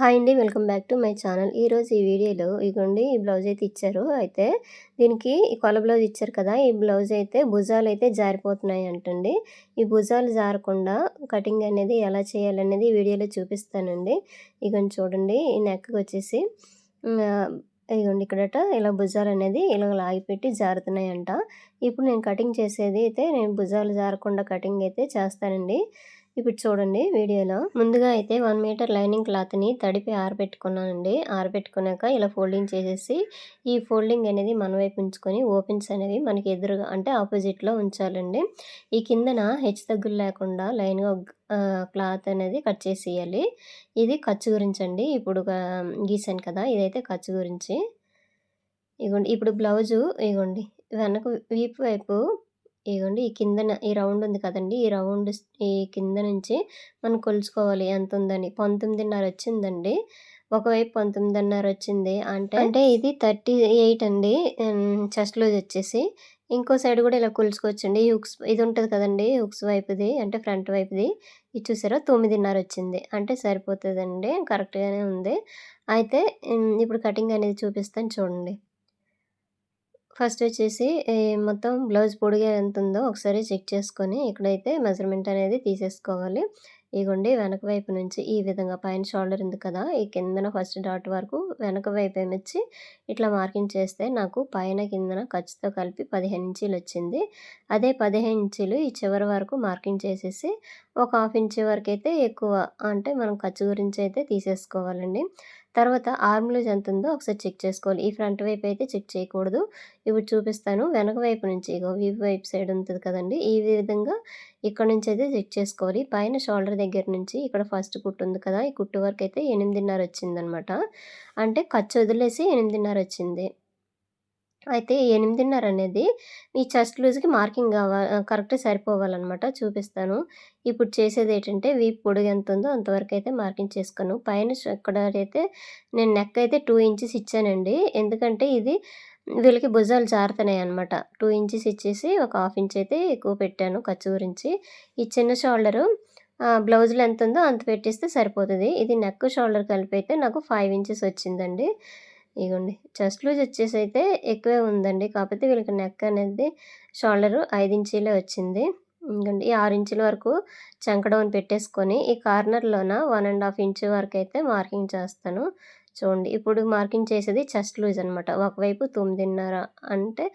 Hi అండి welcome back to my channel. ఈరోజు ఈ వీడియోలో ఇగోండి ఈ బ్లౌజ్ అయితే ఇచ్చారు. అయితే దీనికి ఈ కొల బ్లౌజ్ ఇచ్చారు కదా ఈ బ్లౌజ్ అయితే భుజాలు అయితే జారిపోతున్నాయి అంటండి. ఈ భుజాలు జారకుండా కటింగ్ అనేది ఎలా చేయాలనేది వీడియోలో చూపిస్తానండి. ఇగోండి చూడండి ఈ నెక్కి వచ్చేసి ఇగోండి ఇక్కడట ఇలా భుజాలు అనేది ఇలా లాగిపెట్టి జారుతున్నాయంట. ఇప్పుడు నేను కటింగ్ చేసేది అయితే నేను భుజాలు జారకుండా కటింగ్ అయితే చేస్తానండి. ఇప్పుడు చూడండి వీడియోలో. ముందుగా అయితే వన్ మీటర్ లైనింగ్ క్లాత్ని తడిపి ఆరబెట్టుకున్నానండి. ఆరబెట్టుకున్నాక ఇలా ఫోల్డింగ్ చేసేసి ఈ ఫోల్డింగ్ అనేది మన వైపు ఉంచుకొని ఓపెన్స్ అనేవి మనకి ఎదురుగా అంటే ఆపోజిట్లో ఉంచాలండి. ఈ కిందన హెచ్ తగ్గులు లేకుండా లైన్గా క్లాత్ అనేది కట్ చేసేయాలి. ఇది ఖర్చు గురించి అండి. ఇప్పుడు గీసాను కదా ఇదైతే ఖర్చు గురించి. ఇగోండి ఇప్పుడు బ్లౌజు ఇగోండి వెనక వీపు వైపు ఇదిగోండి ఈ కిందన ఈ రౌండ్ ఉంది కదండి ఈ రౌండ్ ఈ కింద నుంచి మనం కొలుచుకోవాలి ఎంత ఉందని. పంతొమ్మిదిన్నర వచ్చిందండి. ఒకవైపు పంతొమ్మిదిన్నర వచ్చింది. అంటే అంటే ఇది థర్టీ ఎయిట్ అండి. చెస్ట్ లూజ్ వచ్చేసి. ఇంకో సైడ్ కూడా ఇలా కొలుచుకోవచ్చండి హుక్స్ ఇది ఉంటుంది కదండి హుక్స్ వైపుది అంటే ఫ్రంట్ వైపుది. ఇది చూసారా? తొమ్మిదిన్నర వచ్చింది. అంటే సరిపోతుందండి. కరెక్ట్గానే ఉంది. అయితే ఇప్పుడు కటింగ్ అనేది చూపిస్తాను చూడండి. ఫస్ట్ వచ్చేసి మొత్తం బ్లౌజ్ పొడిగా ఎంత ఉందో ఒకసారి చెక్ చేసుకొని ఇక్కడైతే మెజర్మెంట్ అనేది తీసేసుకోవాలి. ఇగోండి వెనక వైపు నుంచి ఈ విధంగా పైన షోల్డర్ ఉంది కదా ఈ కిందన ఫస్ట్ డాట్ వరకు వెనక వైపు ఏమిచ్చి ఇట్లా మార్కింగ్ చేస్తే నాకు పైన కిందన ఖర్చుతో కలిపి పదిహేను ఇంచీలు వచ్చింది. అదే పదిహేను ఇంచీలు ఈ చివరి వరకు మార్కింగ్ చేసేసి ఒక హాఫ్ ఇంచ్ వరకు అయితే ఎక్కువ అంటే మనం ఖర్చు గురించి అయితే తీసేసుకోవాలండి. తర్వాత ఆర్మ్ ఎంత ఉందో ఒకసారి చెక్ చేసుకోవాలి. ఈ ఫ్రంట్ వైపు అయితే చెక్ చేయకూడదు. ఇప్పుడు చూపిస్తాను. వెనక వైపు నుంచి ఇగో వీ వైపు సైడ్ ఉంటుంది కదండి. ఈ విధంగా ఇక్కడ నుంచి అయితే చెక్ చేసుకోవాలి. పైన షోల్డర్ దగ్గర నుంచి ఇక్కడ ఫస్ట్ కుట్టు ఉంది కదా ఈ కుట్టు వరకు అయితే ఎనిమిదిన్నర వచ్చిందనమాట అంటే ఖర్చు వదిలేసి ఎనిమిదిన్నర వచ్చింది. అయితే ఎనిమిదిన్నర అనేది మీ చెస్ట్ లూజ్కి మార్కింగ్ కావాలి కరెక్ట్ సరిపోవాలన్నమాట చూపిస్తాను. ఇప్పుడు చేసేది ఏంటంటే వీప్ పొడుగు ఎంత ఉందో అంతవరకు అయితే మార్కింగ్ చేసుకున్నాను. పైన ఎక్కడ అయితే నేను నెక్ అయితే టూ ఇంచెస్ ఇచ్చానండి. ఎందుకంటే ఇది వీళ్ళకి భుజాలు జారుతున్నాయి అనమాట టూ ఇంచెస్ ఇచ్చేసి ఒక హాఫ్ ఇంచ్ అయితే ఎక్కువ పెట్టాను ఖర్చు గురించి. ఈ చిన్న షోల్డరు బ్లౌజులు ఎంత ఉందో అంత పెట్టిస్తే సరిపోతుంది. ఇది నెక్ షోల్డర్ కలిపి అయితే నాకు ఫైవ్ ఇంచెస్ వచ్చిందండి. ఇగోండి. చెస్ట్ లూజ్ వచ్చేసి అయితే ఎక్కువే ఉందండి. కాకపోతే వీళ్ళకి నెక్ అనేది షోల్డరు ఐదు ఇంచీలే వచ్చింది. ఇంకండి ఈ ఆరు ఇంచుల వరకు చంకడౌన్ పెట్టేసుకొని ఈ కార్నర్లోన వన్ అండ్ హాఫ్ ఇంచ్ వరకు అయితే మార్కింగ్ చేస్తాను. చూడండి. ఇప్పుడు మార్కింగ్ చేసేది చెస్ట్ లూజ్ అనమాట ఒకవైపు తొమ్మిదిన్నర అంటే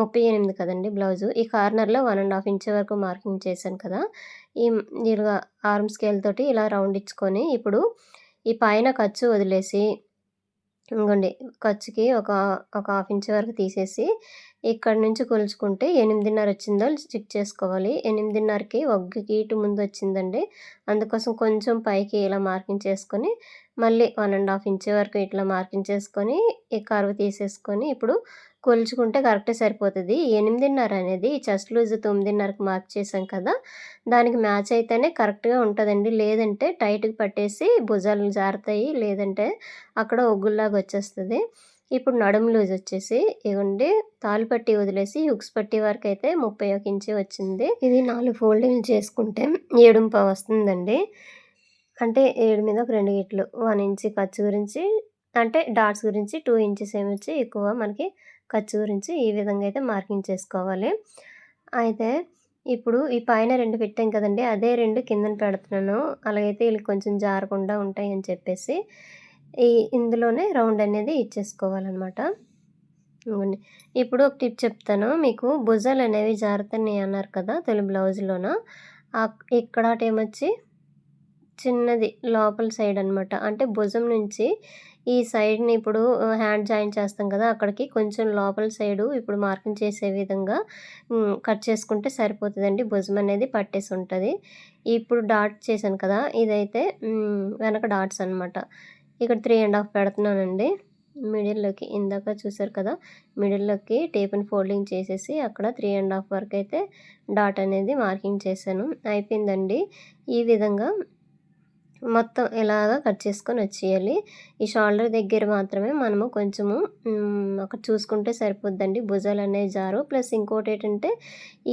ముప్పై ఎనిమిది కదండి బ్లౌజు. ఈ కార్నర్లో వన్ అండ్ హాఫ్ ఇంచ్ వరకు మార్కింగ్ చేశాను కదా. ఈ ఇలా ఆర్మ్ స్కేల్ తోటి ఇలా రౌండ్ ఇచ్చుకొని ఇప్పుడు ఈ పైన ఖర్చు వదిలేసి ఇంకోండి ఖర్చుకి ఒక ఒక హాఫ్ ఇంచ్ వరకు తీసేసి ఇక్కడ నుంచి కొలుచుకుంటే ఎనిమిదిన్నర వచ్చిందో చెక్ చేసుకోవాలి. ఎనిమిదిన్నరకి ఒగ్గుకి ఇటు ముందు వచ్చిందండి. అందుకోసం కొంచెం పైకి ఇలా మార్కింగ్ చేసుకొని మళ్ళీ వన్ అండ్ హాఫ్ ఇంచ్ వరకు ఇట్లా మార్కింగ్ చేసుకొని ఈ కరువు తీసేసుకొని ఇప్పుడు కొలుచుకుంటే కరెక్టే సరిపోతుంది. ఎనిమిదిన్నర అనేది చెస్ట్ లూజ్ తొమ్మిదిన్నరకు మార్క్ చేసాం కదా దానికి మ్యాచ్ అయితేనే కరెక్ట్గా ఉంటుందండి. లేదంటే టైట్గా పట్టేసి భుజాలు జారుతాయి లేదంటే అక్కడ ఒగ్గుల్లాగా వచ్చేస్తుంది. ఇప్పుడు నడుము లూజ్ వచ్చేసి ఇవ్వండి తాలు పట్టి వదిలేసి హుక్స్ పట్టి వరకు అయితే ముప్పై ఒక ఇంచి వచ్చింది. ఇది నాలుగు ఫోల్డింగ్లు చేసుకుంటే ఏడుంప వస్తుందండి. అంటే ఏడు మీద ఒక రెండు గిట్లు వన్ ఇంచి ఖర్చు గురించి అంటే డాట్స్ గురించి టూ ఇంచెస్ ఏమొచ్చి ఎక్కువ మనకి ఖర్చు గురించి ఈ విధంగా అయితే మార్కింగ్ చేసుకోవాలి. అయితే ఇప్పుడు ఈ పైన రెండు పెట్టాం కదండి అదే రెండు కిందన పెడుతున్నాను. అలాగైతే వీళ్ళకి కొంచెం జారకుండా ఉంటాయి అని చెప్పేసి ఈ ఇందులోనే రౌండ్ అనేది ఇచ్చేసుకోవాలన్నమాట. ఇప్పుడు ఒక టిప్ చెప్తాను. మీకు భుజాలు అనేవి జారుతున్నాయి అన్నారు కదా తొలి బ్లౌజ్లోన? ఇక్కడ ఏమొచ్చి చిన్నది లోపల సైడ్ అనమాట అంటే భుజం నుంచి ఈ సైడ్ని ఇప్పుడు హ్యాండ్ జాయిన్ చేస్తాం కదా అక్కడికి కొంచెం లోపల సైడు ఇప్పుడు మార్కింగ్ చేసే విధంగా కట్ చేసుకుంటే సరిపోతుందండి. భుజం అనేది పట్టేసి ఉంటుంది. ఇప్పుడు డాట్ చేశాను కదా ఇదైతే వెనక డాట్స్ అనమాట ఇక్కడ త్రీ అండ్ హాఫ్ పెడుతున్నానండి. మిడిల్లోకి ఇందాక చూసారు కదా మిడిల్లోకి టేప్ని ఫోల్డింగ్ చేసేసి అక్కడ త్రీ అండ్ హాఫ్ వరకు అయితే డాట్ అనేది మార్కింగ్ చేశాను. అయిపోయిందండి. ఈ విధంగా మొత్తం ఇలాగ కట్ చేసుకొని వచ్చేయాలి. ఈ షోల్డర్ దగ్గర మాత్రమే మనము కొంచెము ఒక చూసుకుంటే సరిపోద్దండి. భుజాలు అనేవి జారు. ప్లస్ ఇంకోటి ఏంటంటే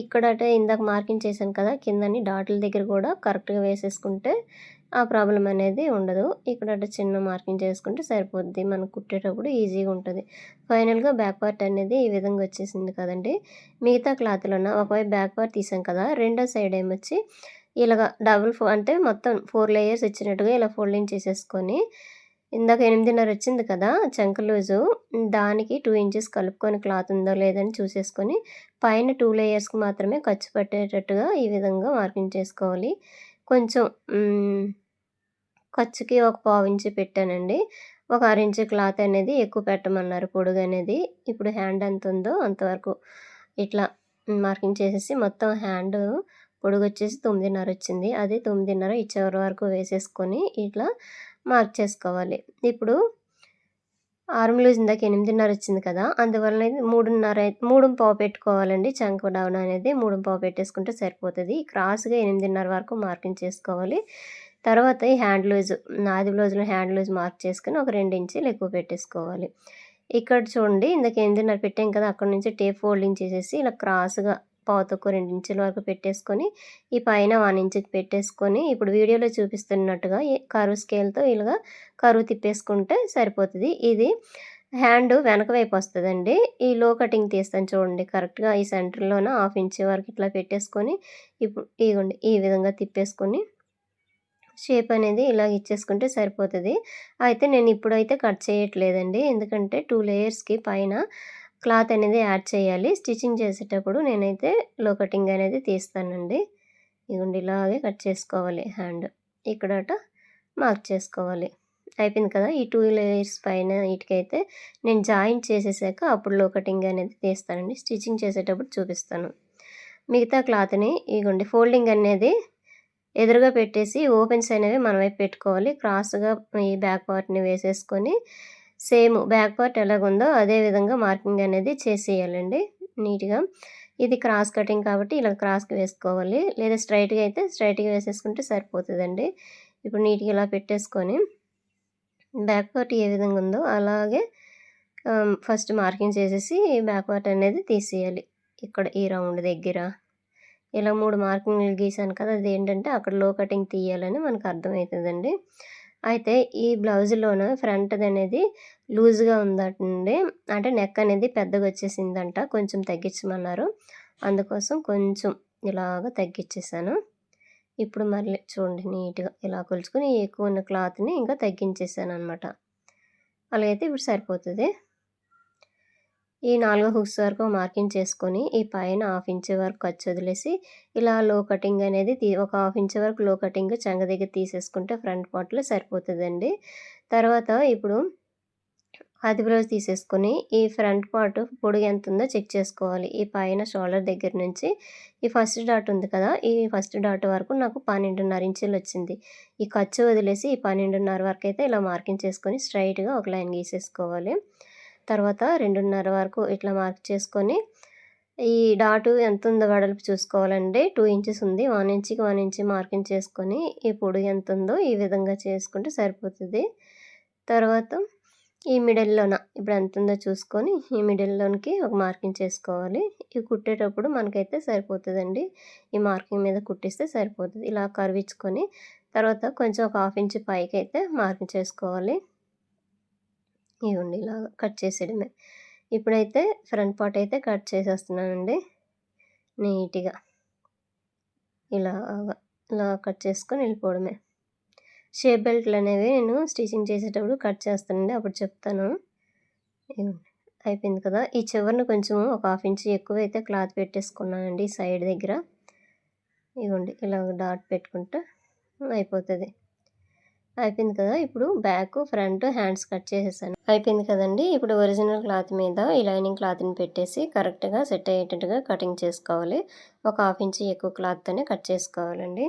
ఇక్కడ ఇందాక మార్కింగ్ చేశాను కదా కిందని డాట్ల దగ్గర కూడా కరెక్ట్గా వేసేసుకుంటే ఆ ప్రాబ్లం అనేది ఉండదు. ఇక్కడ అటు చిన్న మార్కింగ్ చేసుకుంటే సరిపోద్ది. మనం కుట్టేటప్పుడు ఈజీగా ఉంటుంది. ఫైనల్గా బ్యాక్ పార్ట్ అనేది ఈ విధంగా వచ్చేసింది కదండి. మిగతా క్లాత్లోన? ఒకవైపు బ్యాక్ పార్ట్ తీసాం కదా రెండో సైడ్ ఏమొచ్చి ఇలాగ డబుల్ ఫో అంటే మొత్తం ఫోర్ లేయర్స్ వచ్చినట్టుగా ఇలా ఫోల్డింగ్ చేసేసుకొని ఇందాక ఎనిమిదిన్నర వచ్చింది కదా చంక లూజు దానికి టూ ఇంచెస్ కలుపుకొని క్లాత్ ఉందో లేదని చూసేసుకొని పైన టూ లేయర్స్కి మాత్రమే ఖర్చు పట్టేటట్టుగా ఈ విధంగా మార్కింగ్ చేసుకోవాలి. కొంచెం ఖర్చుకి ఒక పావు ఇంచు పెట్టానండి. ఒక ఇంచు క్లాత్ అనేది ఎక్కువ పెట్టమన్నారు పొడుగు అనేది. ఇప్పుడు హ్యాండ్ ఎంత ఉందో అంతవరకు ఇట్లా మార్కింగ్ చేసేసి మొత్తం హ్యాండ్ పొడుగు వచ్చేసి తొమ్మిదిన్నర వచ్చింది అది తొమ్మిదిన్నర ఇచ్చేవర వరకు వేసేసుకొని ఇట్లా మార్క్ చేసుకోవాలి. ఇప్పుడు ఆర్మ్ లూజ్ ఇందాక ఎనిమిదిన్నర వచ్చింది కదా అందువలన మూడున్నర మూడు పావు పెట్టుకోవాలండి. చంక డౌన్ అనేది మూడు పావు పెట్టేసుకుంటే సరిపోతుంది. క్రాస్గా ఎనిమిదిన్నర వరకు మార్కింగ్ చేసుకోవాలి. తర్వాత ఈ హ్యాండ్ లూజ్ నాది బ్లౌజ్లో హ్యాండ్ లూజ్ మార్క్ చేసుకుని ఒక రెండు ఇంచులు ఎక్కువ పెట్టేసుకోవాలి. ఇక్కడ చూడండి ఇందాక ఎనిమిదిన్నర పెట్టాం కదా అక్కడ నుంచి టేప్ ఫోల్డింగ్ చేసేసి ఇలా క్రాస్గా పావుతొక్క రెండు ఇంచుల వరకు పెట్టేసుకొని ఈ పైన వన్ ఇంచుకి పెట్టేసుకొని ఇప్పుడు వీడియోలో చూపిస్తున్నట్టుగా కరువు స్కేల్తో ఇలాగా కరువు తిప్పేసుకుంటే సరిపోతుంది. ఇది హ్యాండ్ వెనక వైపు వస్తుందండి. ఈ లో కటింగ్ తీస్తాను చూడండి. కరెక్ట్గా ఈ సెంటర్లోన హాఫ్ ఇంచ్ వరకు ఇట్లా పెట్టేసుకొని ఇప్పుడు ఇగోండి ఈ విధంగా తిప్పేసుకొని షేప్ అనేది ఇలా ఇచ్చేసుకుంటే సరిపోతుంది. అయితే నేను ఇప్పుడైతే కట్ చేయట్లేదండి. ఎందుకంటే టూ లేయర్స్కి పైన క్లాత్ అనేది యాడ్ చేయాలి. స్టిచ్చింగ్ చేసేటప్పుడు నేనైతే లో కటింగ్ అనేది తీస్తానండి. ఇదిగోండి ఇలాగే కట్ చేసుకోవాలి హ్యాండ్. ఇక్కడట మార్క్ చేసుకోవాలి. అయిపోయింది కదా? ఈ టూ లేయర్స్ పైన వీటికైతే నేను జాయింట్ చేసేసాక అప్పుడు లో కటింగ్ అనేది తీస్తానండి. స్టిచ్చింగ్ చేసేటప్పుడు చూపిస్తాను. మిగతా క్లాత్ని ఇగోండి ఫోల్డింగ్ అనేది ఎదురుగా పెట్టేసి ఓపెన్స్ అనేవి మన వైపు పెట్టుకోవాలి. క్రాస్గా ఈ బ్యాక్ పార్ట్ని వేసేసుకొని సేమ్ బ్యాక్ పార్ట్ ఎలాగుందో అదే విధంగా మార్కింగ్ అనేది చేసేయాలండి నీట్గా. ఇది క్రాస్ కటింగ్ కాబట్టి ఇలా క్రాస్కి వేసుకోవాలి. లేదా స్ట్రైట్గా అయితే స్ట్రైట్గా వేసేసుకుంటే సరిపోతుందండి. ఇప్పుడు నీట్గా ఇలా పెట్టేసుకొని బ్యాక్ పార్ట్ ఏ విధంగా ఉందో అలాగే ఫస్ట్ మార్కింగ్ చేసేసి బ్యాక్ పార్ట్ అనేది తీసేయాలి ఇక్కడ ఈ రౌండ్ దగ్గర. ఇలా మూడు మార్కింగ్లు గీసాను కదా అది ఏంటంటే అక్కడ లో కటింగ్ తీయాలని మనకు అర్థమవుతుందండి. అయితే ఈ బ్లౌజ్లోన ఫ్రంట్ అనేది లూజ్గా ఉందండి. అంటే నెక్ అనేది పెద్దగా వచ్చేసిందంట కొంచెం తగ్గించమన్నారు. అందుకోసం కొంచెం ఇలాగ తగ్గించేసాను ఇప్పుడు మళ్ళీ చూడండి నీట్గా ఇలా కొలుచుకొని ఎక్కువ ఉన్న క్లాత్ని ఇంకా తగ్గించేసాను అనమాట అలాగైతే ఇప్పుడు సరిపోతుంది. ఈ నాలుగో హుక్స్ వరకు మార్కింగ్ చేసుకొని ఈ పైన హాఫ్ ఇంచ్ వరకు ఖర్చు వదిలేసి ఇలా లో కటింగ్ అనేది తీ ఒక హాఫ్ ఇంచ్ వరకు లో కటింగ్ చంగ దగ్గర తీసేసుకుంటే ఫ్రంట్ పార్ట్లో సరిపోతుందండి. తర్వాత ఇప్పుడు అది బ్లౌజ్ తీసేసుకొని ఈ ఫ్రంట్ పార్ట్ పొడుగు ఎంత ఉందో చెక్ చేసుకోవాలి. ఈ పైన షోల్డర్ దగ్గర నుంచి ఈ ఫస్ట్ డాట్ ఉంది కదా ఈ ఫస్ట్ డాట్ వరకు నాకు పన్నెండున్నర ఇంచులు వచ్చింది. ఈ ఖర్చు వదిలేసి ఈ పన్నెండున్నర వరకు అయితే ఇలా మార్కింగ్ చేసుకొని స్ట్రైట్గా ఒక లైన్ గీసేసుకోవాలి. తర్వాత రెండున్నర వరకు ఇట్లా మార్క్ చేసుకొని ఈ డాటు ఎంత ఉందో వెడల్పు చూసుకోవాలండి. టూ ఇంచెస్ ఉంది. వన్ ఇంచ్కి వన్ ఇంచ్ మార్కింగ్ చేసుకొని ఈ పొడుగు ఎంత ఉందో ఈ విధంగా చేసుకుంటే సరిపోతుంది. తర్వాత ఈ మిడిల్లోన ఇప్పుడు ఎంత ఉందో చూసుకొని ఈ మిడిల్లోనికి ఒక మార్కింగ్ చేసుకోవాలి. ఇవి కుట్టేటప్పుడు మనకైతే సరిపోతుందండి. ఈ మార్కింగ్ మీద కుట్టిస్తే సరిపోతుంది. ఇలా కరివించుకొని తర్వాత కొంచెం ఒక హాఫ్ ఇంచ్ పైకి అయితే మార్కింగ్ చేసుకోవాలి. ఇవ్వండి ఇలా కట్ చేసేయడమే. ఇప్పుడైతే ఫ్రంట్ పార్ట్ అయితే కట్ చేసేస్తున్నానండి. నీట్గా. ఇలా ఇలా కట్ చేసుకొని వెళ్ళిపోవడమే. షేప్ బెల్ట్లు అనేవి నేను స్టిచ్చింగ్ చేసేటప్పుడు కట్ చేస్తానండి. అప్పుడు చెప్తాను. అయిపోయింది కదా. ఈ చివరిని కొంచెం ఒక హాఫ్ ఇంచ్ ఎక్కువ అయితే క్లాత్ పెట్టేసుకున్నానండి సైడ్ దగ్గర. ఇవ్వండి ఇలా డాట్ పెట్టుకుంటే అయిపోతుంది. అయిపోయింది కదా. ఇప్పుడు బ్యాక్ ఫ్రంట్ హ్యాండ్స్ కట్ చేసేసాను. అయిపోయింది కదండి. ఇప్పుడు ఒరిజినల్ క్లాత్ మీద ఈ లైనింగ్ క్లాత్ని పెట్టేసి కరెక్ట్గా సెట్ అయ్యేటట్టుగా కటింగ్ చేసుకోవాలి. ఒక హాఫ్ ఇంచ్ ఎక్కువ క్లాత్తోనే కట్ చేసుకోవాలండి.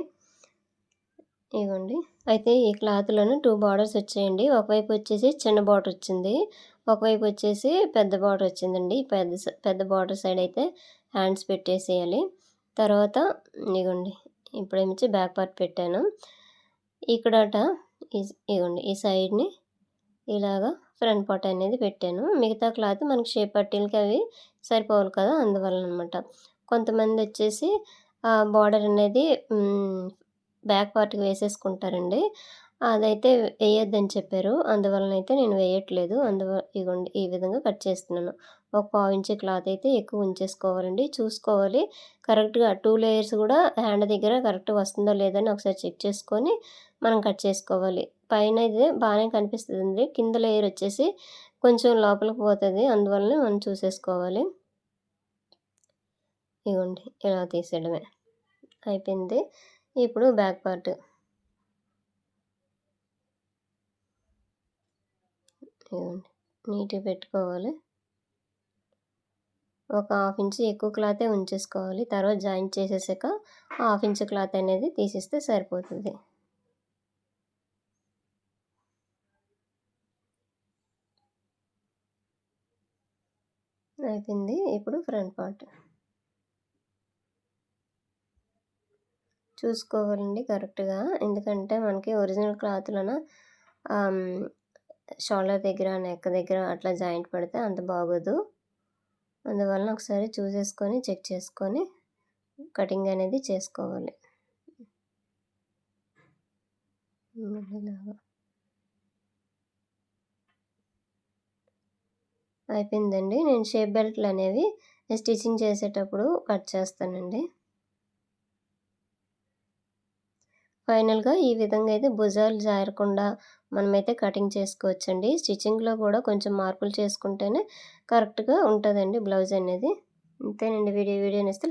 ఇవ్వండి అయితే ఈ క్లాత్లోనే టూ బార్డర్స్ వచ్చేయండి. ఒకవైపు వచ్చేసి చిన్న బార్డర్ వచ్చింది. ఒకవైపు వచ్చేసి పెద్ద బార్డర్ వచ్చిందండి. పెద్ద పెద్ద బార్డర్ సైడ్ అయితే హ్యాండ్స్ పెట్టేసేయాలి. తర్వాత ఇగోండి. ఇప్పుడేమిచ్చి బ్యాక్ పార్ట్ పెట్టాను. ఇక్కడట ఇగోండి ఈ సైడ్ని ఇలాగా ఫ్రంట్ పార్ట్ అనేది పెట్టాను. మిగతా క్లాత్ మనకి షేప్ పట్టీలకి అవి సరిపోవాలి కదా అందువల్ల అనమాట కొంతమంది వచ్చేసి బార్డర్ అనేది బ్యాక్ పార్ట్కి వేసేసుకుంటారండి. అదైతే వేయొద్దని చెప్పారు. అందువలన అయితే నేను వేయట్లేదు. అందువ ఇగోండి ఈ విధంగా కట్ చేస్తున్నాను. ఒక పావు ఇంచు క్లాత్ అయితే ఎక్కువ ఉంచేసుకోవాలండి. చూసుకోవాలి. కరెక్ట్గా టూ లేయర్స్ కూడా హ్యాండ్ దగ్గర కరెక్ట్ వస్తుందో లేదని ఒకసారి చెక్ చేసుకొని మనం కట్ చేసుకోవాలి. పైన అయితే బాగానే కనిపిస్తుంది కింద లేయర్ వచ్చేసి కొంచెం లోపలికి పోతుంది. అందువలన మనం చూసేసుకోవాలి. ఇగోండి ఇలా తీసేయడమే. అయిపోయింది. ఇప్పుడు బ్యాక్ పార్ట్. ఇవ్వండి నీట్గా పెట్టుకోవాలి. ఒక హాఫ్ ఇంచ్ ఎక్కువ క్లాతే ఉంచేసుకోవాలి. తర్వాత జాయిన్ చేసేసాక హాఫ్ ఇంచ్ క్లాత్ అనేది తీసిస్తే సరిపోతుంది. అయిపోయింది. ఇప్పుడు ఫ్రంట్ పార్ట్. చూసుకోవాలండి కరెక్ట్గా. ఎందుకంటే మనకి ఒరిజినల్ క్లాత్లోన షోల్డర్ దగ్గర నెక్ దగ్గర అట్లా జాయింట్ పడితే అంత బాగోదు. అందువలన ఒకసారి చూసేసుకొని చెక్ చేసుకొని కటింగ్ అనేది చేసుకోవాలి. అయిపోయిందండి. నేను షేప్ బెల్ట్లు అనేవి స్టిచ్చింగ్ చేసేటప్పుడు కట్ చేస్తానండి. ఫైనల్గా ఈ విధంగా అయితే భుజాలు జారకుండా మనమైతే కటింగ్ చేసుకోవచ్చండి. స్టిచ్చింగ్లో కూడా కొంచెం మార్పులు చేసుకుంటేనే కరెక్ట్గా ఉంటుందండి బ్లౌజ్ అనేది. అంతేనండి వీడియో వీడియో ఇస్తే